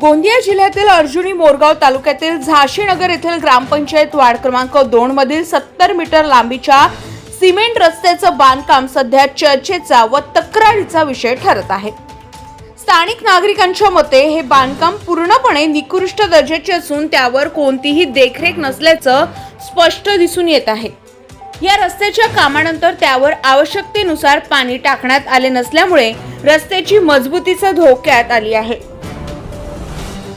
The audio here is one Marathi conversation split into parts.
गोंदिया जिल्ह्यातील अर्जुनी मोरगाव तालुक्यातील झाशीनगर येथील ग्रामपंचायत वार्ड क्रमांक दोन मधील सत्तर मीटर लांबीच्या सिमेंट रस्त्याचं बांधकाम सध्या चर्चेचा व तक्रारीचा विषय ठरत आहे. स्थानिक नागरिकांच्या मते हे बांधकाम पूर्णपणे निकृष्ट दर्जाचे असून त्यावर कोणतीही देखरेख नसल्याचं स्पष्ट दिसून येत आहे. या रस्त्याच्या कामानंतर त्यावर आवश्यकतेनुसार पाणी टाकण्यात आले नसल्यामुळे रस्त्याची मजबूतीचा धोक्यात आली आहे.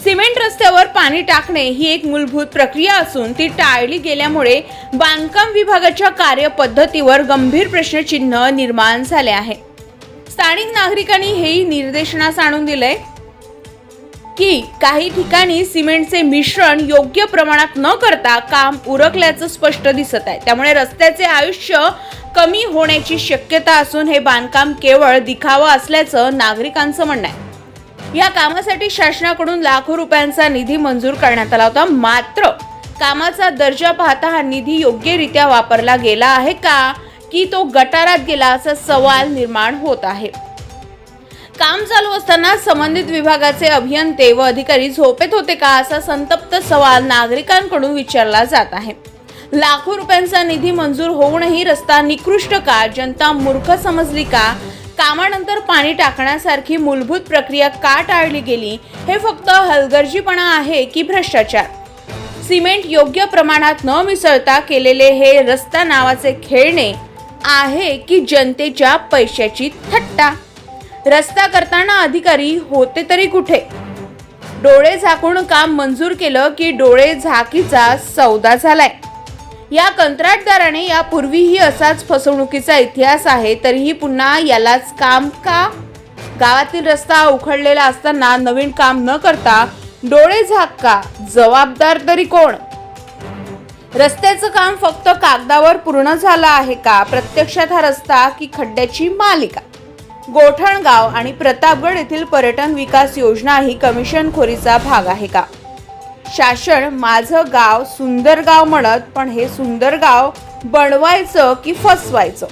सिमेंट रस्त्यावर पाणी टाकणे ही एक मूलभूत प्रक्रिया असून ती टाळली गेल्यामुळे बांधकाम विभागाच्या कार्यपद्धतीवर गंभीर प्रश्नचिन्ह निर्माण झाले आहे. स्थानिक नागरिकांनी हेही निर्देशनास आणून दिलंय की काही ठिकाणी सिमेंटचे मिश्रण योग्य प्रमाणात न करता काम उरकल्याचं स्पष्ट दिसत आहे. त्यामुळे रस्त्याचे आयुष्य कमी होण्याची शक्यता असून हे बांधकाम केवळ दिखावा असल्याचं नागरिकांचं म्हणणं आहे. या कामासाठी शासनाकडून लाखो रुपयांचा निधी मंजूर करण्यात आला होता. मात्र कामाचा दर्जा पाहता हा निधी योग्यरित्या वापरला गेला आहे का? की तो गटारात गेला असा सवाल निर्माण होत आहे. काम चालू असताना संबंधित विभागाचे अभियंते व अधिकारी झोपेत होते का असा संतप्त सवाल नागरिकांकडून विचारला जात आहे. लाखो रुपयांचा निधी मंजूर होऊनही रस्ता निकृष्ट का? जनता मूर्ख समजली का? कामानंतर पाणी टाकण्यासारखी मूलभूत प्रक्रिया का टाळली गेली हे फक्त हलगर्जीपणा आहे की भ्रष्टाचार? सिमेंट योग्य प्रमाणात न मिसळता केलेले हे रस्ता नावाचे खेळणे आहे की जनतेच्या पैशाची थट्टा? रस्ता करताना अधिकारी होते तरी कुठे? डोळे झाकून काम मंजूर केलं की डोळे झाकीचा सौदा झालाय. या कंत्राटदाराने यापूर्वीही असाच फसवणुकीचा इतिहास आहे तरीही पुन्हा यालाच काम का? गावातील रस्ता उखडलेला असताना नवीन काम न करता डोळे झाक का जबाबदार तरी कोण? रस्त्याचं काम फक्त कागदावर पूर्ण झालं आहे का? प्रत्यक्षात हा रस्ता की खड्ड्याची मालिका? गोठणगाव आणि प्रतापगड येथील पर्यटन विकास योजना ही कमिशनखोरीचा भाग आहे का? शासन माझं गाव सुंदर गाव म्हणत पण हे सुंदर गाव बनवायचं की फसवायचं?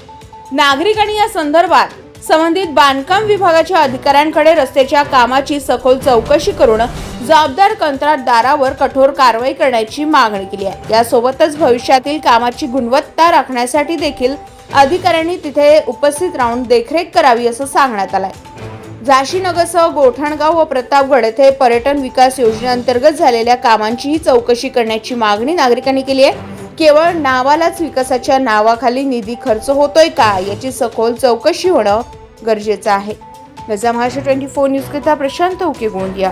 नागरिकांनी या संदर्भात संबंधित बांधकाम विभागाच्या अधिकाऱ्यांकडे रस्त्याच्या कामाची सखोल चौकशी करून जबाबदार कंत्राटदारावर कठोर कारवाई करण्याची मागणी केली आहे. यासोबतच भविष्यातील कामाची गुणवत्ता राखण्यासाठी देखील अधिकाऱ्यांनी तिथे उपस्थित राहून देखरेख करावी असं सांगण्यात आलं आहे झाशीनगरसह गोठणगाव व प्रतापगड येथे पर्यटन विकास योजनेअंतर्गत झालेल्या कामांचीही चौकशी करण्याची मागणी नागरिकांनी केली आहे. केवळ नावालाच विकासाच्या नावाखाली निधी खर्च होतोय का याची सखोल चौकशी होणं गरजेचं आहे. गजा महाराष्ट्र ट्वेंटी फोर न्यूजकरिता प्रशांत उके गोंदिया